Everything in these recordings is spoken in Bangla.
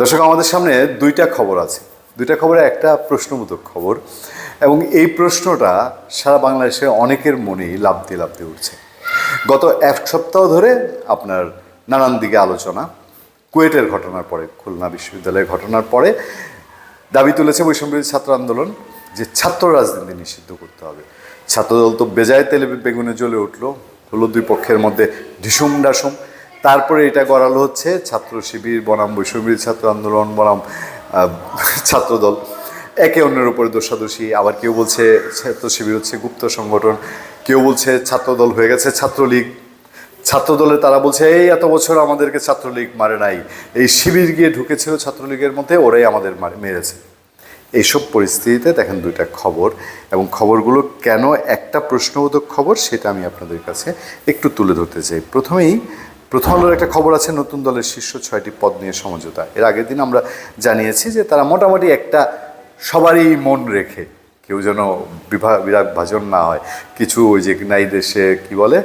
দর্শক, আমাদের সামনে দুইটা খবর আছে। দুইটা খবরে একটা প্রশ্নবোধক খবর এবং এই প্রশ্নটা সারা বাংলাদেশে অনেকের মনেই লাভতে লাভতে উঠছে। গত এক সপ্তাহ ধরে আপনার নানান দিকে আলোচনা, কুয়েটের ঘটনার পরে, খুলনা বিশ্ববিদ্যালয়ের ঘটনার পরে দাবি তুলেছে বৈষম্যবিরোধী ছাত্র আন্দোলন যে ছাত্র রাজনীতি নিষিদ্ধ করতে হবে। ছাত্রদল তো বেজায় তেলে বেগুনে জ্বলে উঠল, হলো দুই পক্ষের মধ্যে ঢিসুম ডাসুম তারপরে এটা গড়ালো হচ্ছে ছাত্র শিবির, বনাম বৈষম্যবিরোধী ছাত্র আন্দোলন, বনাম ছাত্রদল। একে অন্যের উপরে দোষাদোষী। আবার কেউ বলছে ছাত্র শিবির হচ্ছে গুপ্ত সংগঠন। কেউ বলছে ছাত্রদল হয়ে গেছে ছাত্রলীগ। ছাত্রদলে তারা বলছে, এই এত বছর আমাদেরকে ছাত্রলীগ মারে নাই। এই শিবির গিয়ে ঢুকেছিল ছাত্রলীগের মধ্যে, ওরাই আমাদের মার- মেরেছে। এইসব পরিস্থিতিতে দেখেন দুইটা খবর, এবং খবরগুলো কেন একটা প্রশ্নবোধক খবর সেটা আমি আপনাদের কাছে একটু তুলে ধরতে চাই। প্রথমেই প্রথম আলোর একটা খবর আছে, নতুন দলের শীর্ষ ছয়টি পদ নিয়ে সমঝোতা। এর আগের দিন আমরা জানিয়েছি যে তারা মোটামুটি একটা সবারই মন রেখে, কেউ যেন বিভা বিরাগ ভাজন না হয়। কিছু ওই যে নাই দেশে, কি বলে,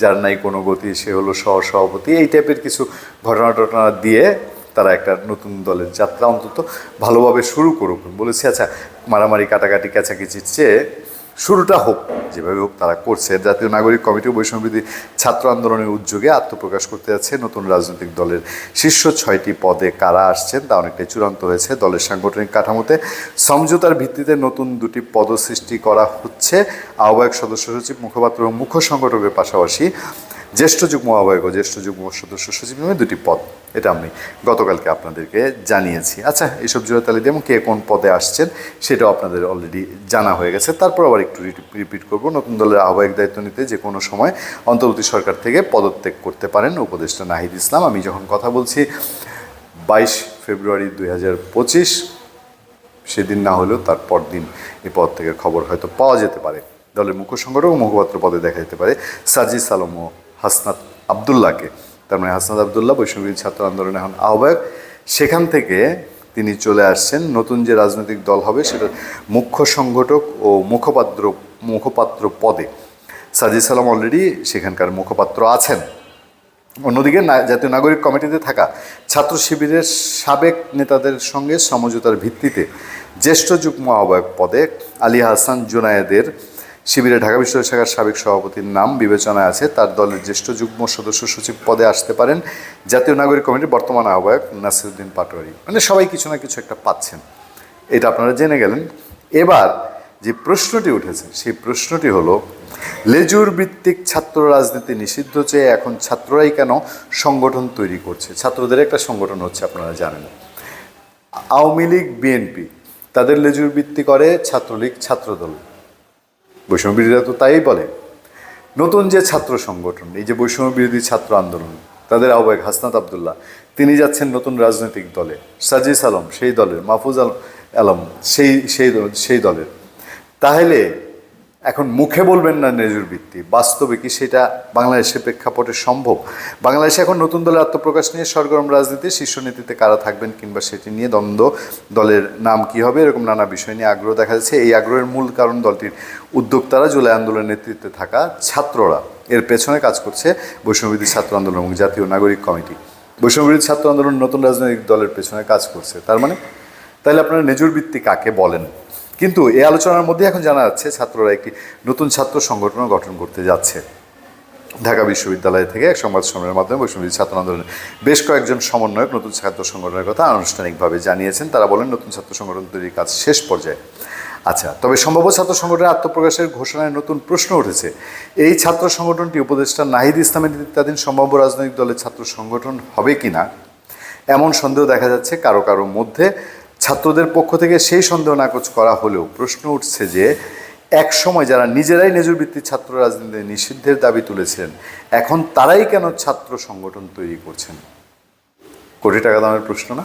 যার নাই কোনো গতি, সে হলো সহ সভাপতি এই টাইপের কিছু ঘটনা টটনা দিয়ে তারা একটা নতুন দলের যাত্রা অন্তত ভালোভাবে শুরু করুক। বলেছে আচ্ছা মারামারি, কাটাকাটি কাছাকাছির চেয়ে শুরুটা হোক, যেভাবে হোক তারা করছে। জাতীয় নাগরিক কমিটি বৈষম্য ছাত্র আন্দোলনের উদ্যোগে আত্মপ্রকাশ করতে যাচ্ছে নতুন রাজনৈতিক দলের শীর্ষ ছয়টি পদে কারা আসছেন তা অনেকটাই চূড়ান্ত হয়েছে দলের সাংগঠনিক কাঠামোতে। সমঝোতার ভিত্তিতে নতুন দুটি পদ সৃষ্টি করা হচ্ছে। আহ্বায়ক সদস্য সচিব মুখপাত্র মুখ্য সংগঠকের পাশাপাশি জ্যেষ্ঠ যুগ্ম আহ্বায়ক ও জ্যেষ্ঠ যুগ্ম সদস্য সচিব নামে দুটি পদ। এটা আমি গতকালকে আপনাদেরকে জানিয়েছি। আচ্ছা এইসব জোড়াতালি দিয়ে কে কোন পদে আসছেন সেটাও আপনাদের অলরেডি জানা হয়ে গেছে। তারপর আবার একটু রিপিট করব। নতুন দলের আহ্বায়ক দায়িত্ব নিতে যে কোনো সময় অন্তর্বর্তী সরকার থেকে পদত্যাগ করতে পারেন উপদেষ্টা নাহিদ ইসলাম। আমি যখন কথা বলছি বাইশ ফেব্রুয়ারি দুই হাজার পঁচিশ, সেদিন না হলেও তার পরদিন এই পদ থেকে খবর হয়তো পাওয়া যেতে পারে। দলের মুখ্য সংগঠক ও মুখপাত্র পদে দেখা যেতে পারে সাজিদ আলম ও হাসনাত আবদুল্লাহকে। তার মানে হাসনাত আবদুল্লাহ বৈষ্ণবী ছাত্র আন্দোলন এখন আহ্বায়ক। সেখান থেকে তিনি চলে আসছেন। নতুন যে রাজনৈতিক দল হবে সেটা মুখ্য সংগঠক ও মুখপাত্র মুখপাত্র পদে। সাজিদ সালাম অলরেডি সেখানকার মুখপাত্র আছেন। অন্যদিকে জাতীয় নাগরিক কমিটিতে থাকা ছাত্র শিবিরের সাবেক নেতাদের সঙ্গে সমঝোতার ভিত্তিতে জ্যেষ্ঠ যুগ্ম আহ্বায়ক পদে আলী হাসান জুনায়েদের শিবিরের ঢাকা বিশ্ববিদ্যালয় শাখার সাবেক সভাপতির নাম বিবেচনায় আছে। তার দলের জ্যেষ্ঠ যুগ্ম সদস্য সচিব পদে আসতে পারেন জাতীয় নাগরিক কমিটির বর্তমান আহ্বায়ক নাসিরুদ্দিন পাটোয়ারি। মানে সবাই কিছু না কিছু একটা পাচ্ছেন। এটা আপনারা জেনে গেলেন। এবার যে প্রশ্নটি উঠেছে, সেই প্রশ্নটি হলো, লেজুর ভিত্তিক ছাত্র রাজনীতি নিষিদ্ধ চেয়ে এখন ছাত্ররাই কেন সংগঠন তৈরি করছে? ছাত্রদের একটা সংগঠন হচ্ছে, আপনারা জানেন। আওয়ামী লীগ, বিএনপি, তাদের লেজুর ভিত্তি করে ছাত্রলীগ, ছাত্রদল। বৈষম্য বিরোধীরা তো তাই বলে। নতুন যে ছাত্র সংগঠন, এই যে বৈষম্য বিরোধী ছাত্র আন্দোলন, তাদের আহ্বায়ক হাসনাত আবদুল্লাহ, তিনি যাচ্ছেন নতুন রাজনৈতিক দলে। সাজিস আলম, সেই দলের, মাহফুজ আলম, সেই সেই সেই দলের। তাহলে এখন মুখে বলবেন না নেজুর ভিত্তি। বাস্তবে কি সেটা বাংলাদেশের প্রেক্ষাপটে সম্ভব? বাংলাদেশে এখন নতুন দলের আত্মপ্রকাশ নিয়ে সরগরম রাজনীতি শীর্ষ নীতিতে কারা থাকবেন কিংবা সেটি নিয়ে দ্বন্দ্ব, দলের নাম কি হবে এরকম নানা বিষয় নিয়ে আগ্রহ দেখা যাচ্ছে। এই আগ্রহের মূল কারণ দলটির উদ্যোক্তারা জুলাই আন্দোলনের নেতৃত্বে থাকা ছাত্ররা। এর পেছনে কাজ করছে বৈষ্ণববিধি ছাত্র আন্দোলন এবং জাতীয় নাগরিক কমিটি। বৈষ্ণববিধি ছাত্র আন্দোলন নতুন রাজনৈতিক দলের পেছনে কাজ করছে। তার মানে? তাহলে আপনারা নেজুর ভিত্তি কাকে বলেন? কিন্তু এই আলোচনার মধ্যে এখন জানা যাচ্ছে ছাত্ররা একটি নতুন ছাত্র সংগঠন গঠন করতে যাচ্ছে। ঢাকা বিশ্ববিদ্যালয় থেকে এক সংবাদ সম্মেলনের মাধ্যমে বৈষ্ণবী ছাত্র আন্দোলনের বেশ কয়েকজন সমন্বয়ক নতুন ছাত্র সংগঠনের কথা আনুষ্ঠানিকভাবে জানিয়েছেন। তারা বলেন, নতুন ছাত্র সংগঠন তৈরির কাজ শেষ পর্যায়ে। আচ্ছা তবে সম্ভাব্য ছাত্র সংগঠনের আত্মপ্রকাশের ঘোষণায় নতুন প্রশ্ন উঠেছে। এই ছাত্র সংগঠনটি উপদেষ্টা নাহিদ ইসলামের নেতৃত্বাধীন সম্ভাব্য রাজনৈতিক দলের ছাত্র সংগঠন হবে কিনা? এমন সন্দেহ দেখা যাচ্ছে কারও কারও মধ্যে। ছাত্রদের পক্ষ থেকে সেই সন্দেহ নাকচ করা হলেও প্রশ্ন উঠছে যে এক সময় যারা নিজেরাই নেজুর ভিত্তিক ছাত্র রাজনীতি নিষিদ্ধের দাবি তুলেছিলেন এখন তারাই কেন ছাত্র সংগঠন তৈরি করছেন? কোটি টাকা দামের প্রশ্ন না?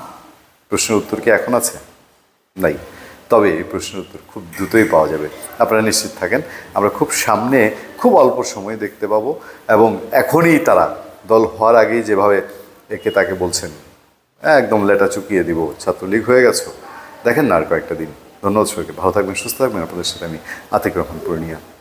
প্রশ্নের উত্তর কি এখন আছে? নাই। তবে এই প্রশ্নের উত্তর খুব দ্রুতই পাওয়া যাবে। আপনারা নিশ্চিত থাকেন, আমরা খুব সামনে খুব অল্প সময়ে দেখতে পাবো এবং এখনই তারা দল হওয়ার আগেই যেভাবে একে তাকে বলছেন একদম লেটা চুকিয়ে দিব, ছাত্রলীগ হয়ে গেছো। দেখেন না আর কয়েকটা দিন। ধন্যবাদ সবাইকে। ভালো থাকবেন, সুস্থ থাকবেন। আপনাদের সাথে আমি আতিক রহমান, পূর্ণিয়া।